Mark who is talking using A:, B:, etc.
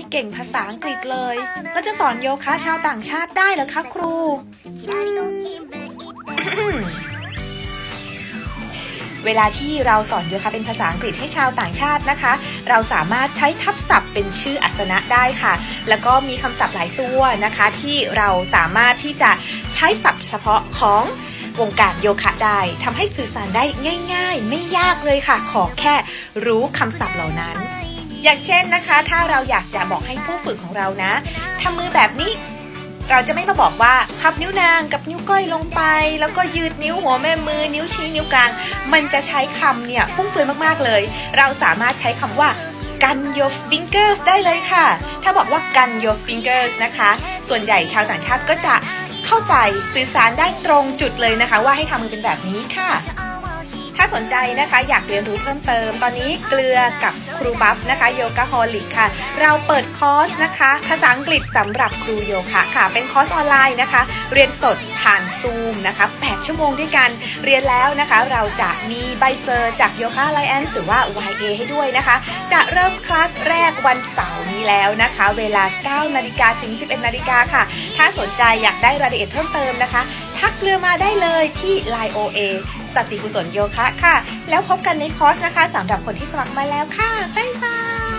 A: ไม่เก่งภาษาอังกฤษเลย แล้วจะสอนโยคะชาวต่างชาติได้เหรอคะครู เวลาที่เราสอนโยคะเป็นภาษาอังกฤษให้ชาวต่างชาตินะคะ เราสามารถใช้ทับศัพท์เป็นชื่ออัสนะได้ค่ะ แล้วก็มีคำศัพท์หลายตัวนะคะ ที่เราสามารถที่จะใช้ศัพท์เฉพาะของวงการโยคะได้ทำให้สื่อสารได้ง่าย ๆ ไม่ยากเลยค่ะ ขอแค่รู้คำศัพท์เหล่านั้น อย่างเช่นนะคะ ถ้าเราอยากจะบอกให้ผู้ฝึกของเรานะทำมือแบบนี้ เราจะไม่มาบอกว่าพับนิ้วนางกับนิ้วก้อยลงไป แล้วก็ยืดนิ้วหัวแม่มือ นิ้วชี้นิ้วกลาง มันจะใช้คำเนี่ยฟุ่มเฟือยมากๆเลย เราสามารถใช้คำว่า gun your fingers ได้เลยค่ะ ถ้าบอกว่า gun your fingers นะคะ ส่วนใหญ่ชาวต่างชาติก็จะเข้าใจสื่อสารได้ตรงจุดเลยนะคะ ว่าให้ทำมือเป็นแบบนี้ค่ะ ถ้าสนใจนะคะอยากเรียนรู้เพิ่มเติม ตอนนี้เกลือกับครูบัฟนะคะโยก a ฮอลิกค่ะ เราเปิดคอร์สนะคะ ภาษาอังกฤษสำหรับครูโยคะค่ะ เป็นคอร์สออนไลน์นะคะ เรียนสดผ่านซูมนะคะ 8 ชั่วโมงด้วยกัน เรียนแล้วนะคะ เราจะมีใบเซอร์จากโยคะไลแอนหรือว่า YA ให้ด้วยนะคะ จะเริ่มคลาสแรกวันเสาร์นี้แล้วนะคะ เวลา 9 นาฬิกาถึง 11 นาฬิกาค่ะ ถ้าสนใจอยากได้รายละเอียดเพิ่มเติมนะคะ ทักเรือมาได้เลยที่ Line OA สติกุศลโยคะค่ะ แล้วพบกันในคอร์สนะคะสำหรับคนที่สมัครมาแล้วค่ะบ๊ายบาย